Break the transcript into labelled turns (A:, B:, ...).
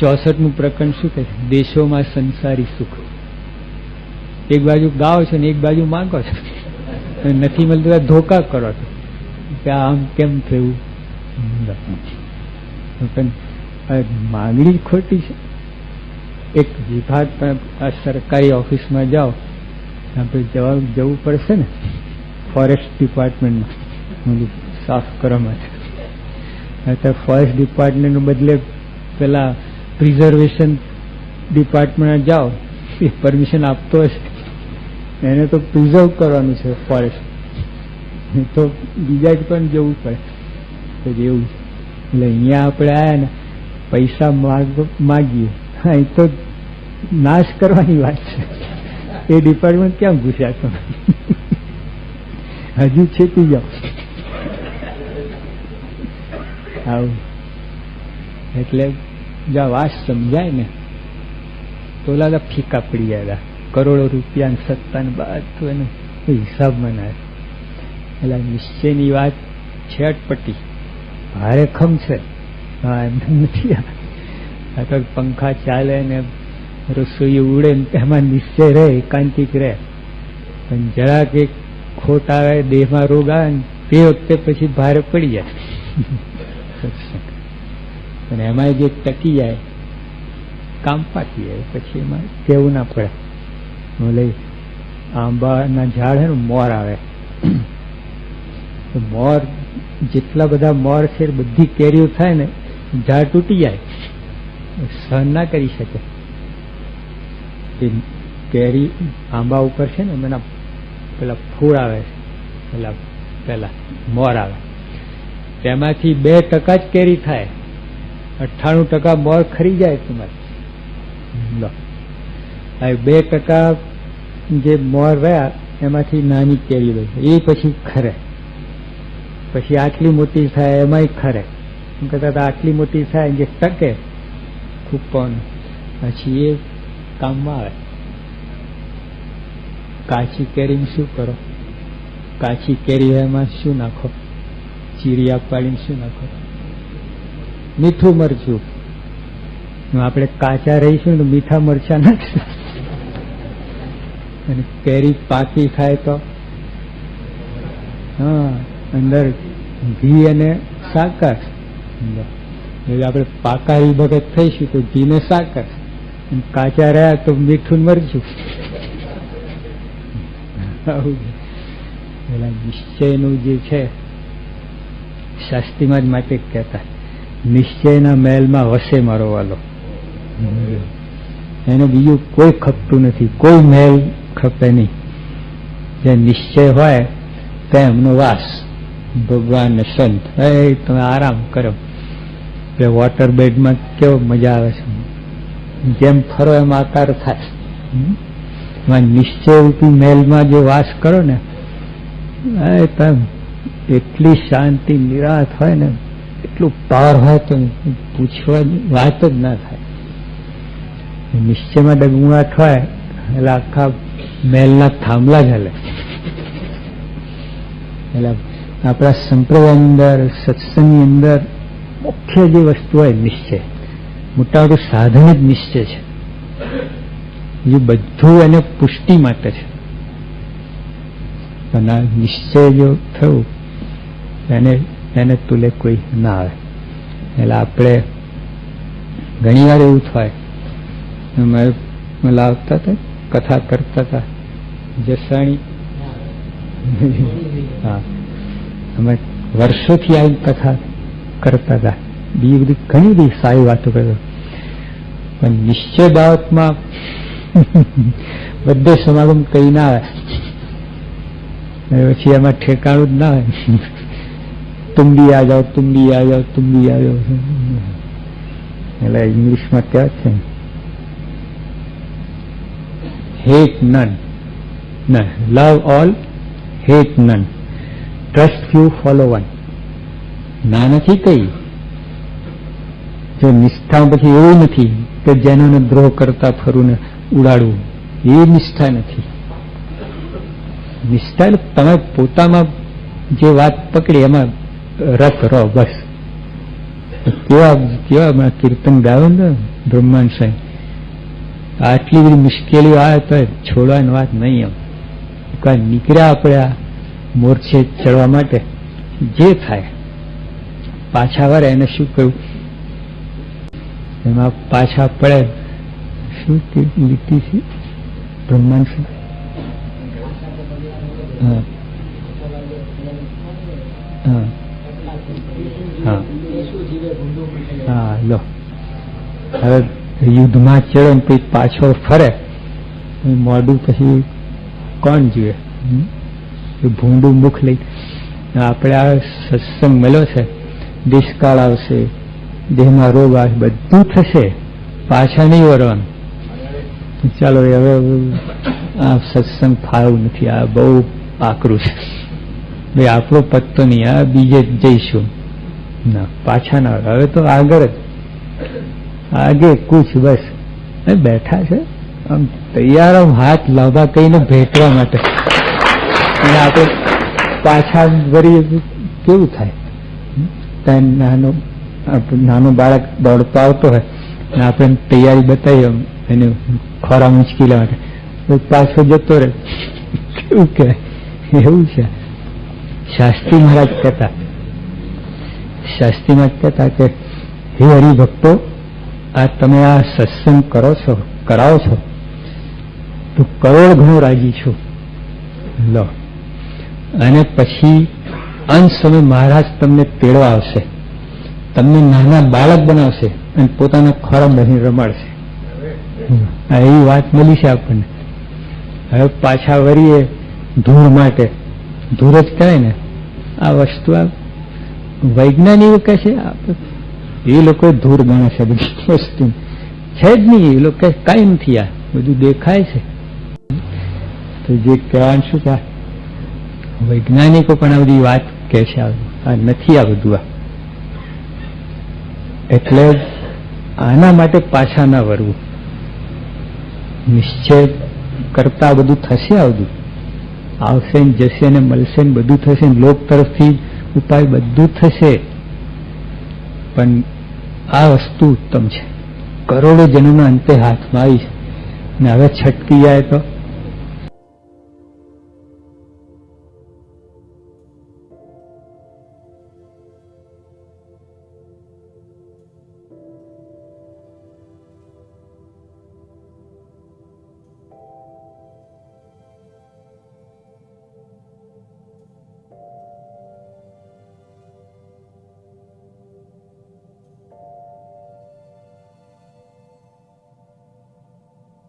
A: ચોસઠનું પ્રકરણ શું કહે છે? દેશોમાં સંસારી સુખ. એક બાજુ ગાઓ છો ને એક બાજુ માંગો છો. નથી મળતું ધોકા કરો છો. કે આમ કેમ થયું? પણ માંગણી ખોટી છે. એક વિભાગ પણ આ સરકારી ઓફિસમાં જાઓ. આપણે જવા જવું પડશે ને? ફોરેસ્ટ ડિપાર્ટમેન્ટમાં. સાફ કરવા માટે. તો ફોરેસ્ટ ડિપાર્ટમેન્ટને બદલે પેલા પ્રિઝર્વેશન ડિપાર્ટમેન્ટ જાઓ, એ પરમિશન આપતો હશે એને તો પ્રિઝર્વ કરવાનું છે ફોરેસ્ટ. તો બીજા જ પણ જવું પડે. તો જેવું એટલે અહીંયા આપણે આવ્યા ને, પૈસા માગ, માગીએ. અહીં તો નાશ કરવાની વાત છે. એ ડિપાર્ટમેન્ટ ક્યાં ઘૂસ્યા તમે? હજુ છેતી જાઓ. આવું. એટલે જો આ સમજાય ને? તો લાગે ફીકા પડી ગયા કરોડો રૂપિયા સત્તા ને બધું એનો. હિસાબ મનાય. એટલે નિશ્ચયની વાત છે અટપટી ભારે ખમ છે. હા, એમ નથી આ. તો પંખા ચાલે ને રસોઈ ઉડે ને એમાં નિશ્ચય રહે, એકાંતિક રહે. પણ જરાક એક ખોટ આવે દેહમાં રોગ આવે ને તે વખતે પછી ભારે પડી જાય. અને એમાં જે ટકી જાય, કામ પાકી જાય, પછી એમાં કેવું ના પડે. બોલે આંબાના ઝાડ હે ને, મોર આવે. મોર, જેટલા બધા મોર છે, બધી કેરીઓ થાય ને, ઝાડ તૂટી જાય. સહન ના કરી શકે. એ કેરી આંબા ઉપર છે ને, એના પેલા ફૂળ આવે છે. પેલા પેલા મોર આવે. તેમાંથી બે ટકા જ કેરી થાય. અઠ્ઠાણું ટકા મોર ખરી જાય તમારે. લો. બે ટકા જે મોર રહ્યા, એમાંથી નાની કેરી હોય. એ પછી ખરે. પછી આટલી મોટી થાય, એમાંય ખરે. એમ કરતા તો આટલી મોટી થાય જે ટકે, કૂપન. પછી એ કામમાં આવે. કાચી કેરીમાં શું કરો? કાચી કેરી એમાં શું નાખો? ચીરિયા પાડીને શું નાખો? મીઠું મરચું. આપણે કાચા રહીશું તો મીઠા મરચા નથી અને કેરી પાકી ખાય તો? હા, અંદર ઘી અને સાકર. એટલે આપણે એ વખત થઈશું તો ઘી ને સાકર. કાચા રહ્યા તો મીઠું છે. પેલા નિશ્ચયનું જે છે, શાસ્ત્રીમાં જ માટે કહેતા. નિશ્ચયના મહેલમાં વસે મારો વાલો. એને બીજું કોઈ ખપતું નથી. કોઈ મહેલ ખપે નહીં. જે નિશ્ચય હોય, તો એમનો વાસ. ભગવાન સંત. એ તમે આરામ કરો. એટલે વોટર બેડમાં કેવો મજા આવે છે. જેમ ફરો એમ આકાર થાય. નિશ્ચય રૂપી મહેલમાં જે વાસ કરો ને, એ તમે એટલી શાંતિ નિરાત હોય ને એટલું પાવર હોય તો પૂછવાની વાત જ ના થાય. નિશ્ચયમાં ડગમુઆટ હોય એટલે આખા મહેલના થાંભલા જ હલે એટલે આપણા સંપ્રદાયની અંદર, સત્સંગની અંદર મુખ્ય જે વસ્તુ હોય નિશ્ચય. મોટા મોટું સાધન જ નિશ્ચય છે. જે બધું એને પુષ્ટિ માટે છે. અને નિશ્ચય જો થયું, એને એને તુલે કોઈ ના આવે એટલે આપણે ઘણી વાર એવું થાય અમે લાવતા હતા, કથા કરતા હતા. જસાણી. હા. અમે વર્ષોથી આવી કથા કરતા હતા. બીજી બધી ઘણી બધી સારી વાતો કરતા પણ નિશ્ચય બાબતમાં બધે સમાગમ કઈ ના આવે પછી એમાં ઠેકાણું જ ના હોય. तुम भी आ जाओ तुम भी आ जाओ तुम भी आ जाओ એટલે ઇંગ્લિશમાં કહેવાય છે hate none love all hate none trust few follow one ના નથી કઈ જો નિષ્ઠા પછી એવું નથી કે જેનો દ્રોહ કરતા ફરું ને ઉડાડવું એ નિષ્ઠા નથી નિષ્ઠા એટલે તમે પોતામાં જે વાત પકડી એમાં રસ કરો બસ કેવા કેવા કીર્તન ગાયો ને બ્રહ્માંડ સાહેબ આટલી બધી મુશ્કેલીઓ આવે તો છોડવાની વાત નહીં એમ કાંઈ નીકળ્યા આપણે આ મોરચે ચડવા માટે જે થાય પાછા વળે એને શું કહ્યું એમાં પાછા પડે શું લીટી છે બ્રહ્માંડ હા હા લો. હવે યુદ્ધમાં ચડે ને પછી પાછો ફરે. મોડું પછી કોણ જુએ? ભૂંડું મુખ લઈ. આપણે આ સત્સંગ મળ્યો છે. દુષ્કાળ આવશે. દેહમાં રોગ આવશે બધું થશે. પાછા નહીં વરવાનું ચાલો હવે આ સત્સંગ ફાળવું નથી. આ બહુ આકરું છે. ભાઈ, આપણો પત્તો નહીં. આ બીજે જઈશું. ના, પાછા ના હવે તો આગળ જ. આગે કુછ બસ. બેઠા છે? આમ તૈયાર હાથ લાંબા કહીને ભેટવા માટે. અને આપણે પાછા વળી કેવું થાય? ત્યાં નાનો નાનો બાળક દોડતો આવતો હોય. અને આપણે તૈયારી બતાવી એને ખોરા મુશ્કેલી માટે. પાછો જતો રહે. કેવું કહેવાય? એવું છે. શાસ્ત્રી મહારાજ કહેતા. શાસ્ત્રી મહારાજ કહેતા કે હે હરિભક્તો આ તમે આ સત્સંગ કરો છો, કરાવો છો? તો કરોડ ઘણો રાજી છું. લો. અને પછી અંત સમય મહારાજ તમને તેડવા આવશે. તમને નાના બાળક બનાવશે અને પોતાના ખોરામ બની રમાડશે. એવી વાત મળી છે આપણને. હવે પાછા વળીએ ધૂળ માટે. ધૂળ જ કહેવાય ને. આ વસ્તુ આ વૈજ્ઞાનિકો કહે છે એ લોકો ધૂર ગણે છે બધી વસ્તુ છે જ નહીં, એ લોકો કાંઈ નથી બધું દેખાય છે. તો જે કહેવાનું શું કે વૈજ્ઞાનિકો પણ આ બધી વાત કે છે, આ નથી આ બધું આ. એટલે આના માટે પાછા ના વળવું. નિશ્ચય કરતા બધું થશે આ બધું. આવશે ને જશે ને મળશે ને બધું થશે લોક તરફથી ઉપાય બધું થશે. પણ આ વસ્તુ ઉત્તમ છે. કરોડો જન્મના અંતે હાથમાં આવી છે. ને હવે છટકી જાય તો